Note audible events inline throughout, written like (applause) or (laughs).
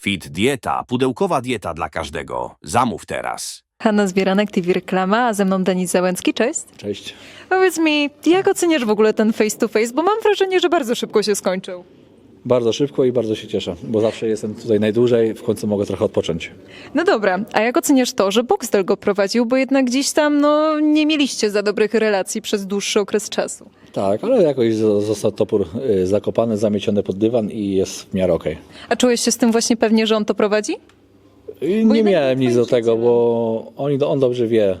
Fit Dieta, pudełkowa dieta dla każdego. Zamów teraz. Hanna Zbieranek, TV Reklama, a ze mną Denis Załęcki, cześć. Cześć. Powiedz mi, jak oceniasz w ogóle ten face to face, bo mam wrażenie, że bardzo szybko się skończył. Bardzo szybko i bardzo się cieszę, bo zawsze jestem tutaj najdłużej, w końcu mogę trochę odpocząć. No dobra, a jak oceniasz to, że Boxdel go prowadził, bo jednak gdzieś tam no, nie mieliście za dobrych relacji przez dłuższy okres czasu. Tak, ale jakoś zo- został topór y, zakopany, zamieciony pod dywan i jest w miarę okej. A czułeś się z tym właśnie pewnie, że on to prowadzi? I Bo Nie jednak miałem nic do tego, bo on, on dobrze wie,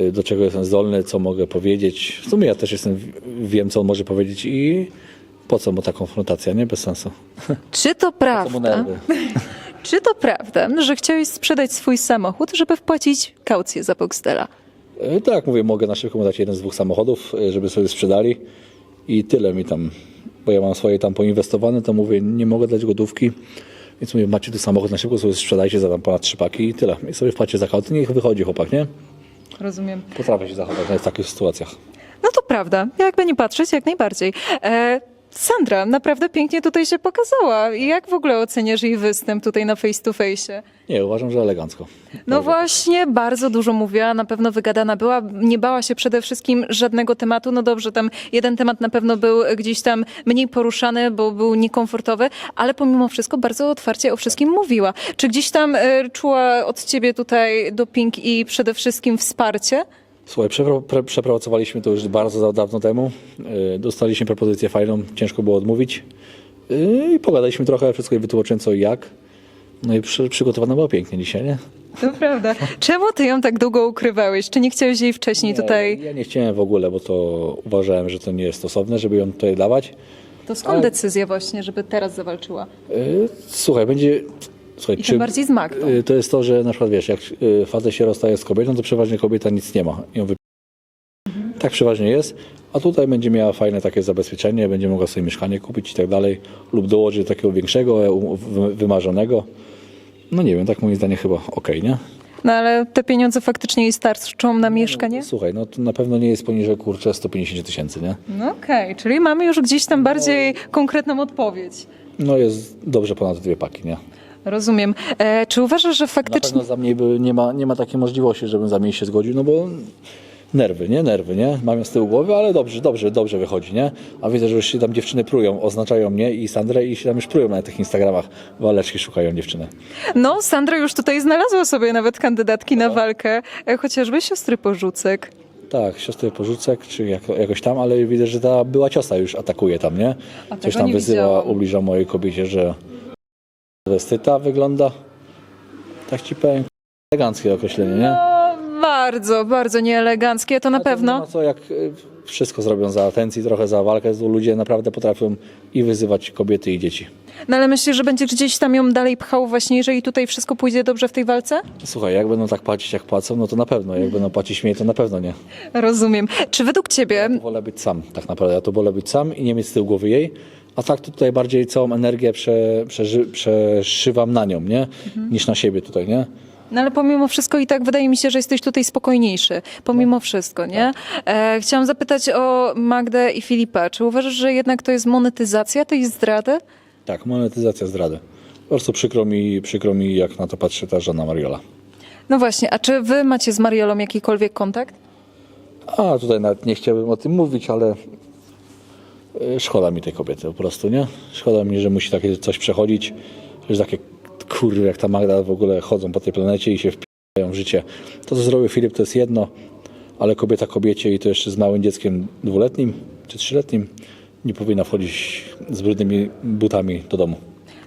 y, do czego jestem zdolny, co mogę powiedzieć. W sumie ja też jestem, wiem, co on może powiedzieć i po co mu ta konfrontacja, nie? Bez sensu. Czy to Co mu prawda, nerwy. (laughs) czy to prawda, że chciałeś sprzedać swój samochód, żeby wpłacić kaucję za Boxdela? Y, Tak, mówię, mogę na szybko mu dać jeden z dwóch samochodów, y, żeby sobie sprzedali i tyle mi tam, bo ja mam swoje tam poinwestowane, to mówię, nie mogę dać gotówki, więc mówię, macie tu samochód na szybko, sobie sprzedajcie za tam ponad trzy paki i tyle. I sobie wpłacie za kaucję, niech wychodzi chłopak, nie? Rozumiem. Potrafię się zachować w takich sytuacjach. No to prawda, jakby nie patrzeć, jak najbardziej. E, Sandra naprawdę pięknie tutaj się pokazała. I Jak w ogóle oceniasz jej występ tutaj na face to face? Nie, uważam, że elegancko. No Dobrze. właśnie, bardzo dużo mówiła, na pewno wygadana była, nie bała się przede wszystkim żadnego tematu. No dobrze, tam jeden temat na pewno był gdzieś tam mniej poruszany, bo był niekomfortowy, ale pomimo wszystko bardzo otwarcie o wszystkim mówiła. Czy gdzieś tam e, czuła od ciebie tutaj doping i przede wszystkim wsparcie? Słuchaj, przepra- przepracowaliśmy to już bardzo dawno temu. Yy, Dostaliśmy propozycję fajną, ciężko było odmówić. Yy, I pogadaliśmy trochę, wszystko jej wytłumaczyłem co i jak. No i przy, przygotowana była pięknie dzisiaj, nie? To prawda. Czemu ty ją tak długo ukrywałeś? Czy nie chciałeś jej wcześniej tutaj? Nie, ja nie chciałem w ogóle, bo to uważałem, że to nie jest stosowne, żeby ją tutaj dawać. To skąd decyzja właśnie, żeby teraz zawalczyła? Yy, Słuchaj, będzie... Słuchaj, I tym bardziej z Magdą. yy, To jest to, że na przykład wiesz, jak yy, facet się rozstaje z kobietą, to przeważnie kobieta nic nie ma. Ją wy... Tak przeważnie jest. A tutaj będzie miała fajne takie zabezpieczenie, będzie mogła sobie mieszkanie kupić i tak dalej, lub dołożyć do takiego większego, e, wymarzonego. No nie wiem, tak moim zdaniem chyba okej, nie? No ale te pieniądze faktycznie jej starczą na mieszkanie? Słuchaj, no to na pewno nie jest poniżej kurczę 150 tysięcy, nie? No okej, czyli mamy już gdzieś tam bardziej konkretną odpowiedź. No jest dobrze ponad dwie paki, nie? Rozumiem. E, czy uważasz, że Na faktycznie... pewno za mnie by nie ma, nie ma takiej możliwości, żebym za mnie się zgodził, no bo nerwy, nie? Nerwy, nie? Mam ją z tyłu głowy, ale dobrze, dobrze, dobrze wychodzi, nie? A widzę, że już się tam dziewczyny prują, oznaczają mnie i Sandrę i się tam już prują na tych Instagramach. Waleczki szukają dziewczyny. No, Sandra już tutaj znalazła sobie nawet kandydatki na walkę, e, chociażby siostry Porzucek. Tak, siostry Porzucek, czy jako, jakoś tam, ale widzę, że ta była ciosa już atakuje tam, nie? A Coś tego tam nie wyzywa, widziałam. ubliża mojej kobiecie, że westyta wygląda. Tak ci powiem, eleganckie określenie, nie? No, bardzo, bardzo nieeleganckie, to na pewno. ma co, jak y, wszystko zrobią za atencji, trochę za walkę, to ludzie naprawdę potrafią i wyzywać kobiety i dzieci. No ale myślisz, że będziesz gdzieś tam ją dalej pchał właśnie, jeżeli tutaj wszystko pójdzie dobrze w tej walce? Słuchaj, jak będą tak płacić, jak płacą, no to na pewno. Jak będą płacić mniej, to na pewno nie. Rozumiem. Czy według ciebie wolę być sam, tak naprawdę. Ja to wolę być sam i nie mieć z tyłu głowy jej. A tak to tutaj bardziej całą energię prze, przeży, przeszywam na nią, nie? Niż na siebie tutaj, nie? No ale pomimo wszystko i tak wydaje mi się, że jesteś tutaj spokojniejszy. Pomimo wszystko, nie? E, chciałam zapytać o Magdę i Filipa. Czy uważasz, że jednak to jest monetyzacja tej zdrady? Tak, monetyzacja zdrady. Po prostu przykro mi, przykro mi, jak na to patrzy ta żona Mariola. No właśnie, a czy wy macie z Mariolą jakikolwiek kontakt? A tutaj nawet nie chciałbym o tym mówić, ale szkoda mi tej kobiety po prostu, nie? Szkoda mi, że musi takie coś przechodzić, że takie kurwy jak ta Magda w ogóle chodzą po tej planecie i się wpijają w życie. To, co zrobił Filip, to jest jedno, ale kobieta kobiecie i to jeszcze z małym dzieckiem dwuletnim czy trzyletnim nie powinna wchodzić z brudnymi butami do domu.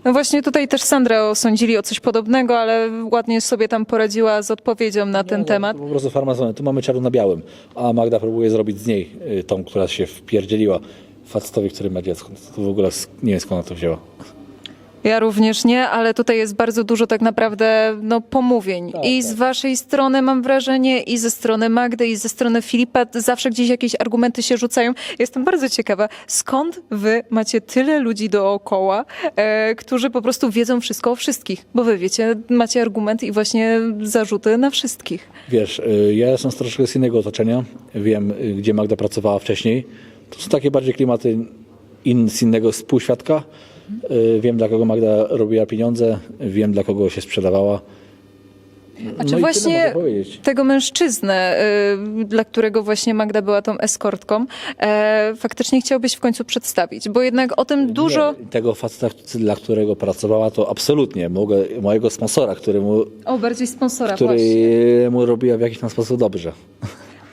No właśnie tutaj też Sandra osądzili o coś podobnego, ale ładnie sobie tam poradziła z odpowiedzią na ten No, temat. Po prostu farmazony. Tu mamy czarno na białym, a Magda próbuje zrobić z niej y, tą, która się wpierdzieliła facetowi, który ma dziecko. To w ogóle nie wiem skąd ona to wzięła. Ja również nie, ale tutaj jest bardzo dużo tak naprawdę no, pomówień. Tak, I z tak. waszej strony mam wrażenie, i ze strony Magdy, i ze strony Filipa. Zawsze gdzieś jakieś argumenty się rzucają. Jestem bardzo ciekawa, skąd wy macie tyle ludzi dookoła, e, którzy po prostu wiedzą wszystko o wszystkich. Bo wy wiecie, macie argumenty i właśnie zarzuty na wszystkich. Wiesz, y, ja jestem z troszkę z innego otoczenia. Wiem, y, gdzie Magda pracowała wcześniej. To są takie bardziej klimaty in, z innego współświadka. Y, Wiem, dla kogo Magda robiła pieniądze, wiem, dla kogo się sprzedawała. A czy No i tyle właśnie mogę powiedzieć. tego mężczyznę, y, dla którego właśnie Magda była tą eskortką, e, faktycznie chciałbyś w końcu przedstawić? Bo jednak o tym dużo... Nie, tego faceta, dla którego pracowała, to absolutnie. Mogę, mojego sponsora, któremu, O, bardziej sponsora właśnie. któremu robiła w jakiś tam sposób dobrze.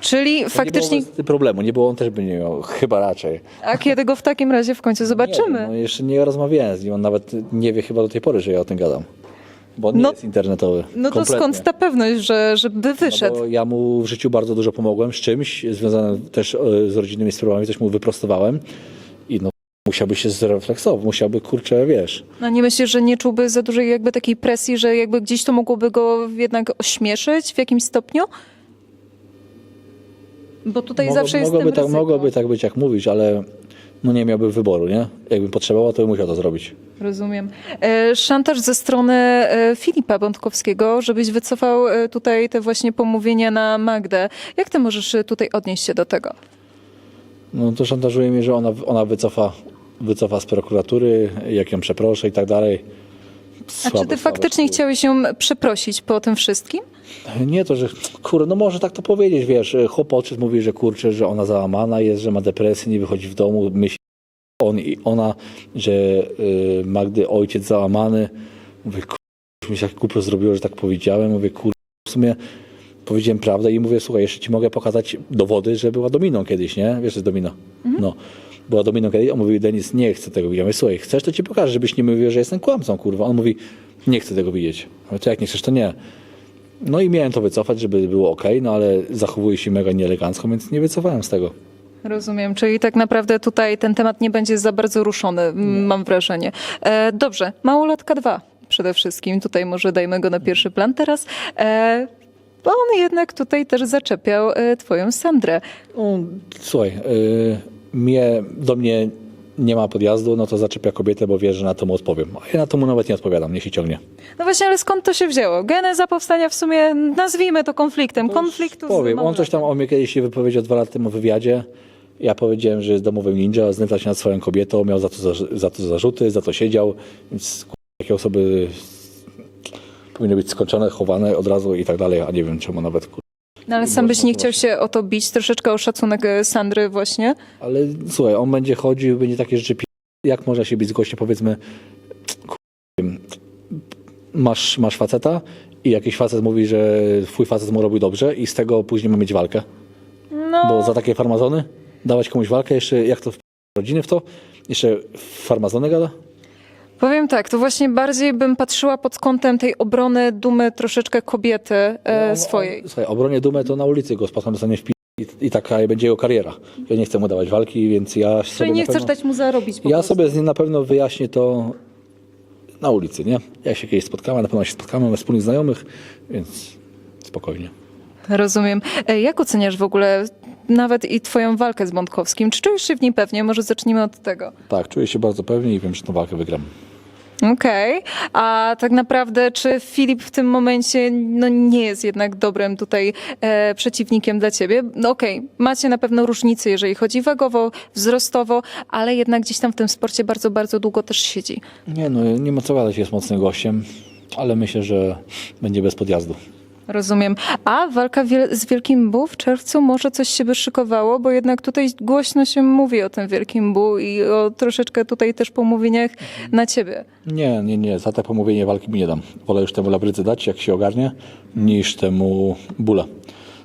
Czyli To faktycznie... Nie było problemu, nie było, on też by nie miał, chyba raczej. A kiedy go w takim razie w końcu zobaczymy? Nie, no jeszcze nie rozmawiałem z nim, on nawet nie wie chyba do tej pory, że ja o tym gadam. Bo on nie No- jest internetowy. No to kompletnie. skąd ta pewność, że, że by wyszedł? No bo ja mu w życiu bardzo dużo pomogłem z czymś, związanym też e, z rodzinnymi sprawami, coś mu wyprostowałem i no musiałby się zrefleksować, musiałby, kurczę, wiesz. No nie myślisz, że nie czułby za dużej jakby takiej presji, że jakby gdzieś to mogłoby go jednak ośmieszyć w jakimś stopniu? Bo tutaj Mogło- zawsze jest mogłoby, tak, mogłoby tak być, jak mówisz, ale no nie miałby wyboru, nie? Jakbym potrzebował, to bym musiał to zrobić. Rozumiem. E, Szantaż ze strony e, Filipa Bątkowskiego, żebyś wycofał e, tutaj te właśnie pomówienia na Magdę. Jak ty możesz e, tutaj odnieść się do tego? No to szantażuje mnie, że ona, ona wycofa, wycofa z prokuratury, jak ją przeproszę i tak dalej. A Słabe, czy ty słabe faktycznie słowo. chciałeś ją przeprosić po tym wszystkim? Nie to, że kurde, no może tak to powiedzieć, wiesz, chłop odszedł, mówi, że kurczę, że ona załamana jest, że ma depresję, nie wychodzi w domu, myśli on i ona, że y, Magdy ojciec załamany. Mówię, kurde, mi się tak głupio zrobiło, że tak powiedziałem. Mówię, kurde, w sumie powiedziałem prawdę i mówię, słuchaj, jeszcze ci mogę pokazać dowody, że była dominą kiedyś, nie? Wiesz, że jest domino. No. Była dominą kiedyś, on mówi, Denis, nie chcę tego widzieć. Ja mówię, słuchaj, chcesz, to ci pokażę, żebyś nie mówił, że jestem kłamcą, kurwa. On mówi, nie chcę tego widzieć. Mówię, to jak nie chcesz, to nie. No i miałem to wycofać, żeby było ok, no ale zachowuje się mega nieelegancko, więc nie wycofałem z tego. Rozumiem, czyli tak naprawdę tutaj ten temat nie będzie za bardzo ruszony, mam wrażenie. E, dobrze, Małolatka 2 przede wszystkim, tutaj może dajmy go na pierwszy plan teraz. E, bo on jednak tutaj też zaczepiał e, twoją Sandrę. No, słuchaj, yy, mnie, do mnie nie ma podjazdu, no to zaczepia kobietę, bo wie, że na to mu odpowiem. A ja na to mu nawet nie odpowiadam, niech się ciągnie. No właśnie, ale skąd to się wzięło? Geneza powstania w sumie, nazwijmy to konfliktem, konfliktu z Powiem, on coś tam o mnie kiedyś się wypowiedział dwa lata temu w wywiadzie. Ja powiedziałem, że jest domowym ninja, znęca się nad swoją kobietą, miał za to, za, za to zarzuty, za to siedział, więc takie osoby powinny być skończone, chowane od razu i tak dalej, a nie wiem czemu nawet. Kur... No ale sam byś nie chciał się o to bić, troszeczkę o szacunek e, Sandry właśnie. Ale słuchaj, on będzie chodził, będzie takie rzeczy pi- Jak można się bić z gościem, powiedzmy, masz, masz faceta i jakiś facet mówi, że twój facet mu robił dobrze i z tego później ma mieć walkę. No, Bo za takie farmazony dawać komuś walkę, jeszcze jak to w rodziny w to, jeszcze farmazony gada? Powiem tak, to właśnie bardziej bym patrzyła pod kątem tej obrony dumy troszeczkę kobiety e, On- swojej. On, słuchaj, obronie dumę to na ulicy go spadł, dostanie w pi- i, i taka będzie jego kariera. Ja nie chcę mu dawać walki, więc ja sobie Czyli nie na chcesz pewno, dać mu zarobić po Ja prostu. sobie z nim na pewno wyjaśnię to na ulicy, nie? Jak się kiedyś spotkamy, na pewno się spotkamy, mamy wspólnych znajomych, więc spokojnie. Rozumiem. E, Jak oceniasz w ogóle nawet i twoją walkę z Bątkowskim? Czy czujesz się w niej pewnie? Może zacznijmy od tego. Tak, czuję się bardzo pewnie i wiem, że tę walkę wygram. Okej, a tak naprawdę czy Filip w tym momencie no, nie jest jednak dobrym tutaj e, przeciwnikiem dla ciebie? No okej, macie na pewno różnice, jeżeli chodzi wagowo, wzrostowo, ale jednak gdzieś tam w tym sporcie bardzo, bardzo długo też siedzi. Nie no, nie ma co gadać, jest mocnym gościem, ale myślę, że będzie bez podjazdu. Rozumiem. A walka wiel- z Wielkim Bu w czerwcu może coś się by szykowało, bo jednak tutaj głośno się mówi o tym Wielkim Bu i o troszeczkę tutaj też pomówieniach na ciebie. Nie, nie, nie, za te pomówienie walki mi nie dam. Wolę już temu labrydzy dać, jak się ogarnie, niż temu bóle.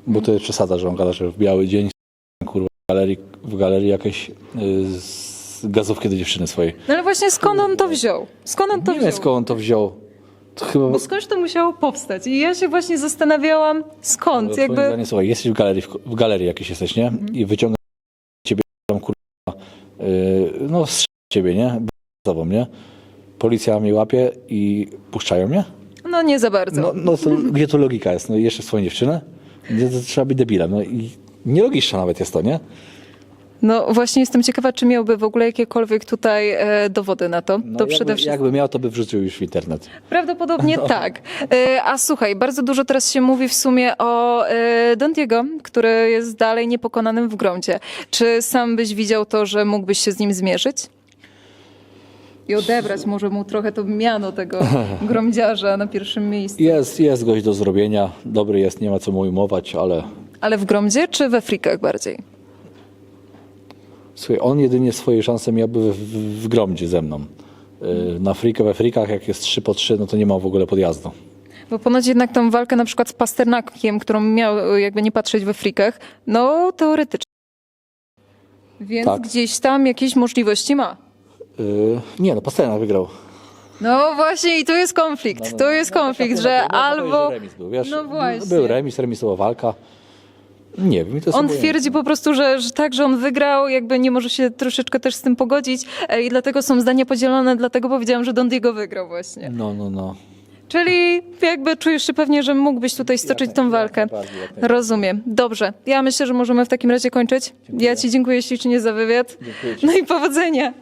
Bo to jest przesada, że on gada, że w biały dzień kurwa, w galerii, w galerii jakieś y, z gazówki do dziewczyny swojej. No ale właśnie skąd on to wziął? Skąd on to Nie wziął? wiem skąd on to wziął. Chyba... Bo skądś to musiało powstać? I ja się właśnie zastanawiałam, skąd? Jakby... zdaniem, słuchaj, jesteś w galerii, w, galerii jakiejś jesteś, nie? I wyciąga ciebie tam kurwa, yy, no z ciebie, nie? Z tobą, nie? Policja mnie łapie i puszczają mnie? No nie za bardzo. No, no to, gdzie tu logika jest? No i jeszcze swoją dziewczynę? Gdzie to trzeba być debilem? No i nielogiczne nawet jest to, nie? No właśnie jestem ciekawa, czy miałby w ogóle jakiekolwiek tutaj e, dowody na to. No, to jakby, przede wszystkim. jakby miał, to by wrzucił już w internet. Prawdopodobnie tak. E, A słuchaj, bardzo dużo teraz się mówi w sumie o e, Dondiego, który jest dalej niepokonanym w gruncie. Czy sam byś widział to, że mógłbyś się z nim zmierzyć? I odebrać może mu trochę to miano tego (laughs) gromdziarza na pierwszym miejscu. Jest, jest gość do zrobienia, dobry jest, nie ma co mu ujmować, ale Ale w gromdzie czy we frikach bardziej? Słuchaj, on jedynie swoje szanse miałby w, w, w gromdzie ze mną. Y, Na frikę, we frikach, jak jest 3 po 3, no to nie ma w ogóle podjazdu. Bo ponoć jednak tą walkę na przykład z Pasternakiem, którą miał e, jakby nie patrzeć we frikach, no teoretycznie. Więc Tak. gdzieś tam jakieś możliwości ma. Y, Nie, no Pasternak wygrał. No właśnie i tu jest konflikt, tu jest konflikt, że albo... był, wiesz? No właśnie. Był remis, remisowa walka. Nie wiem, On obojętne. twierdzi po prostu, że, że tak, że on wygrał, jakby nie może się troszeczkę też z tym pogodzić e, i dlatego są zdania podzielone, dlatego powiedziałam, że Don Diego wygrał właśnie. No, no, no. Czyli jakby czujesz się pewnie, że mógłbyś tutaj stoczyć tą walkę. najbardziej, jak najbardziej. Rozumiem. Dobrze. Ja myślę, że możemy w takim razie kończyć. Ja ci dziękuję ślicznie za wywiad. Dziękuję ci. No i powodzenia.